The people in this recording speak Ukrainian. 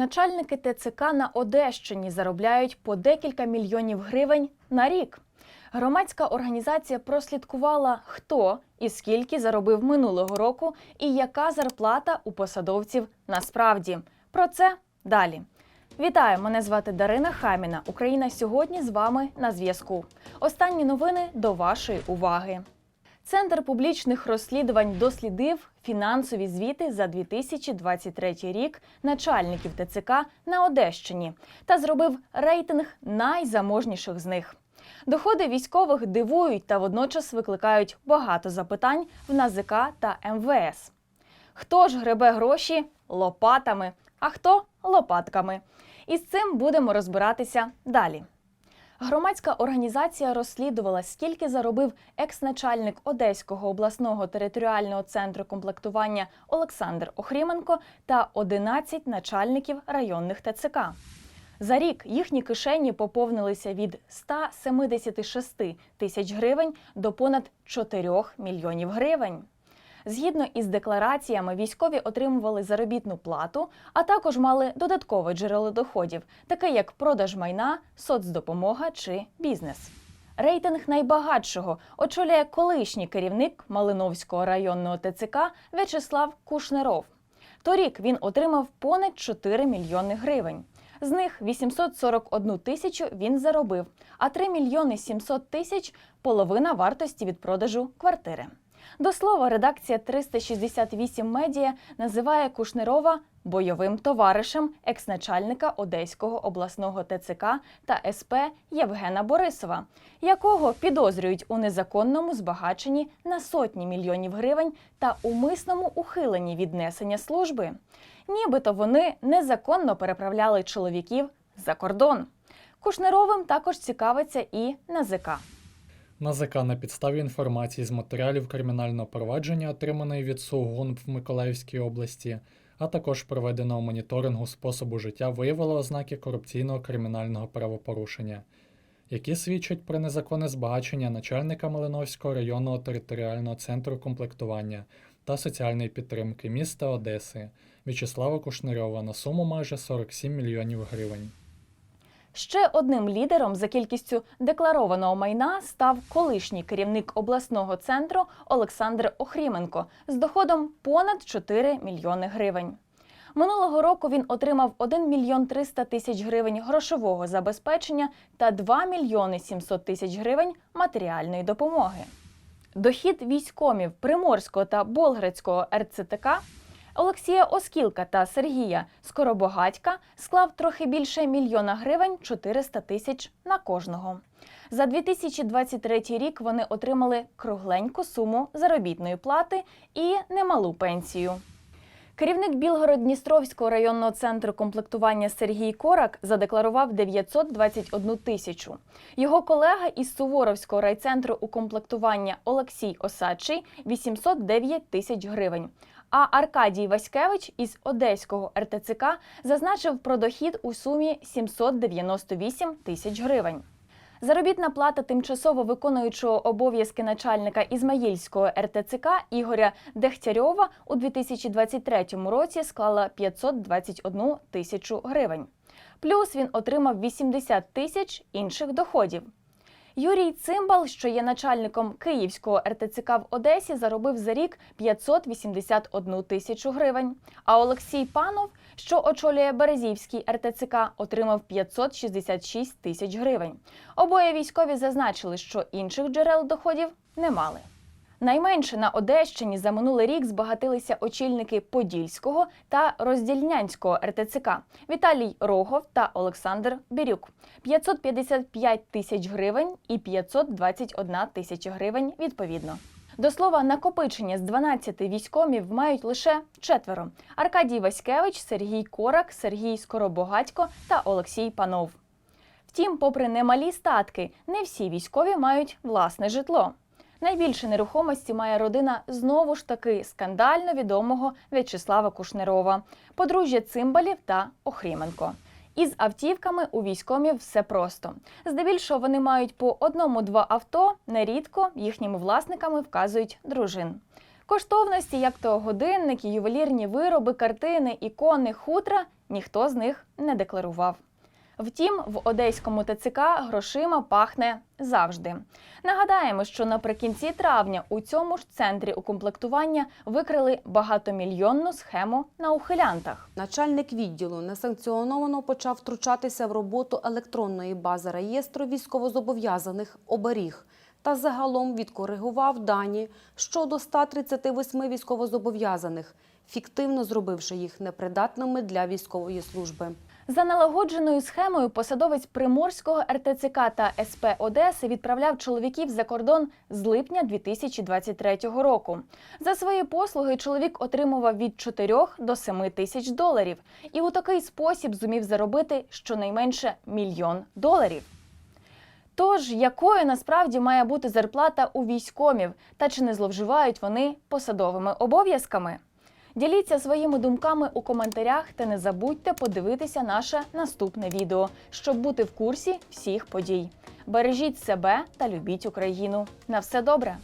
Начальники ТЦК на Одещині заробляють по декілька мільйонів гривень на рік. Громадська організація прослідкувала, хто і скільки заробив минулого року, і яка зарплата у посадовців насправді. Про це далі. Вітаю! Мене звати Дарина Хаміна. Україна сьогодні з вами на зв'язку. Останні новини до вашої уваги. Центр публічних розслідувань дослідив фінансові звіти за 2023 рік начальників ТЦК на Одещині та зробив рейтинг найзаможніших з них. Доходи військових дивують та водночас викликають багато запитань в НАЗК та МВС. Хто ж гребе гроші лопатами, а хто лопатками? І з цим будемо розбиратися далі. Громадська організація розслідувала, скільки заробив екс-начальник Одеського обласного територіального центру комплектування Олександр Охріменко та 11 начальників районних ТЦК. За рік їхні кишені поповнилися від 176 тисяч гривень до понад 4 мільйонів гривень. Згідно із деклараціями, військові отримували заробітну плату, а також мали додаткове джерело доходів, таке як продаж майна, соцдопомога чи бізнес. Рейтинг найбагатшого очолює колишній керівник Малиновського районного ТЦК В'ячеслав Кушнеров. Торік він отримав понад 4 мільйони гривень. З них 841 тисячу він заробив, а 3 мільйони 700 тисяч половина вартості від продажу квартири. До слова, редакція 368 медіа називає Кушнерова бойовим товаришем екс-начальника Одеського обласного ТЦК та СП Євгена Борисова, якого підозрюють у незаконному збагаченні на сотні мільйонів гривень та умисному ухиленні від несення служби. Нібито вони незаконно переправляли чоловіків за кордон. Кушнеровим також цікавиться і НАЗК. НАЗК на підставі інформації з матеріалів кримінального провадження, отриманої від СУГУН в Миколаївській області, а також проведеного моніторингу способу життя виявило ознаки корупційного кримінального правопорушення, які свідчать про незаконне збагачення начальника Малиновського районного територіального центру комплектування та соціальної підтримки міста Одеси В'ячеслава Кушнерьова на суму майже 47 мільйонів гривень. Ще одним лідером за кількістю декларованого майна став колишній керівник обласного центру Олександр Охріменко з доходом понад 4 мільйони гривень. Минулого року він отримав 1 мільйон 300 тисяч гривень грошового забезпечення та 2 мільйони 700 тисяч гривень матеріальної допомоги. Дохід військомів Приморського та Болградського РЦТК Олексія Оскілка та Сергія Скоробогатька склав трохи більше мільйона гривень 400 тисяч на кожного. За 2023 рік вони отримали кругленьку суму заробітної плати і немалу пенсію. Керівник Білгород-Дністровського районного центру комплектування Сергій Корак задекларував 921 тисячу. Його колега із Суворовського райцентру укомплектування Олексій Осадчий 809 тисяч гривень. А Аркадій Васькевич із Одеського РТЦК зазначив про дохід у сумі 798 тисяч гривень. Заробітна плата тимчасово виконуючого обов'язки начальника Ізмаїльського РТЦК Ігоря Дегтярьова у 2023 році склала 521 тисячу гривень. Плюс він отримав 80 тисяч інших доходів. Юрій Цимбал, що є начальником Київського РТЦК в Одесі, заробив за рік 581 тисячу гривень. А Олексій Панов, що очолює Березівський РТЦК, отримав 566 тисяч гривень. Обоє військові зазначили, що інших джерел доходів не мали. Найменше на Одещині за минулий рік збагатилися очільники Подільського та Роздільнянського РТЦК Віталій Рогов та Олександр Бірюк 555 тисяч гривень і 521 тисяча гривень відповідно. До слова, накопичення з 12 військомів мають лише четверо: Аркадій Васькевич, Сергій Корак, Сергій Скоробогатько та Олексій Панов. Втім, попри немалі статки, не всі військові мають власне житло. Найбільше нерухомості має родина знову ж таки скандально відомого В'ячеслава Кушнерова, подружжя Цимбалів та Охріменко. Із автівками у військомів все просто. Здебільшого вони мають по одному-два авто. Нерідко їхніми власниками вказують дружин. Коштовності, як то годинники, ювелірні вироби, картини, ікони, хутра ніхто з них не декларував. Втім, в одеському ТЦК грошима пахне завжди. Нагадаємо, що наприкінці травня у цьому ж центрі укомплектування викрили багатомільйонну схему на ухилянтах. Начальник відділу несанкціоновано почав втручатися в роботу електронної бази реєстру військовозобов'язаних оберіг та загалом відкоригував дані щодо 138 військовозобов'язаних, фіктивно зробивши їх непридатними для військової служби. За налагодженою схемою посадовець Приморського РТЦК та СП Одеси відправляв чоловіків за кордон з липня 2023 року. За свої послуги чоловік отримував від 4 до 7 тисяч доларів і у такий спосіб зумів заробити щонайменше мільйон доларів. Тож, якою насправді має бути зарплата у військомів та чи не зловживають вони посадовими обов'язками? Діліться своїми думками у коментарях та не забудьте подивитися наше наступне відео, щоб бути в курсі всіх подій. Бережіть себе та любіть Україну. На все добре!